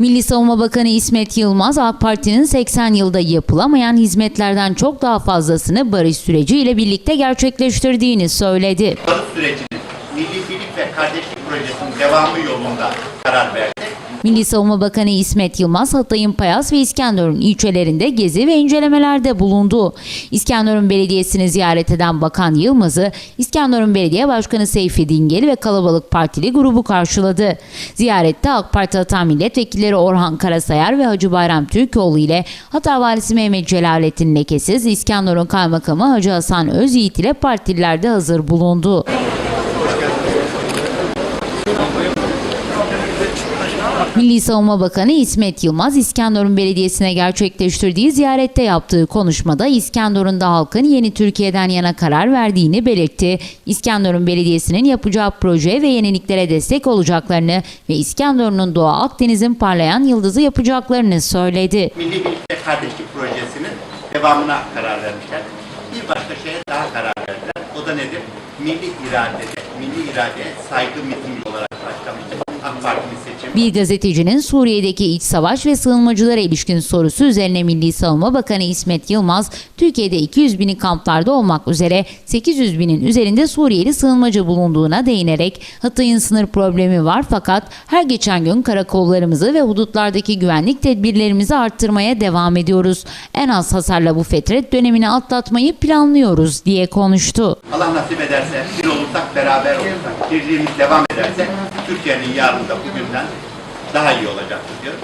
Milli Savunma Bakanı İsmet Yılmaz, AK Parti'nin 80 yılda yapılamayan hizmetlerden çok daha fazlasını barış süreciyle birlikte gerçekleştirdiğini söyledi. barış sürecinin Milli Birlik ve Kardeşlik Projesi'nin devamı yolunda karar verdi. Milli Savunma Bakanı İsmet Yılmaz, Hatay'ın Payas ve İskenderun ilçelerinde gezi ve incelemelerde bulundu. İskenderun Belediyesi'ni ziyaret eden Bakan Yılmaz'ı İskenderun Belediye Başkanı Seyfi Dingel ve Kalabalık Partili grubu karşıladı. Ziyarette AK Parti Hata Milletvekilleri Orhan Karasayar ve Hacı Bayram Türkoğlu ile Hatay Valisi Mehmet Celalettin Lekesiz, İskenderun Kaymakamı Hacı Hasan Özyiğit ile partililer de hazır bulundu. Milli Savunma Bakanı İsmet Yılmaz, İskenderun Belediyesi'ne gerçekleştirdiği ziyarette yaptığı konuşmada İskenderun'da halkın yeni Türkiye'den yana karar verdiğini belirtti. İskenderun Belediyesi'nin yapacağı proje ve yeniliklere destek olacaklarını ve İskenderun'un Doğu Akdeniz'in parlayan yıldızı yapacaklarını söyledi. Milli Birlik ve Kardeşlik Projesi'nin devamına karar vermişler. Bir başka şeye daha karar verdiler. O da nedir? Milli iradede, milli iradeye saygı mitingi olarak başlamıştır. AK seçimi. Bir gazetecinin Suriye'deki iç savaş ve sığınmacılara ilişkin sorusu üzerine Milli Savunma Bakanı İsmet Yılmaz, Türkiye'de 200 bini kamplarda olmak üzere 800 binin üzerinde Suriyeli sığınmacı bulunduğuna değinerek Hatay'ın sınır problemi var fakat her geçen gün karakollarımızı ve hudutlardaki güvenlik tedbirlerimizi arttırmaya devam ediyoruz. En az hasarla bu fetret dönemini atlatmayı planlıyoruz diye konuştu. Allah nasip ederse bir olursak, beraber olursak, birliğimiz devam ederse Türkiye'nin yarın da bugünden daha iyi olacaktır diyor.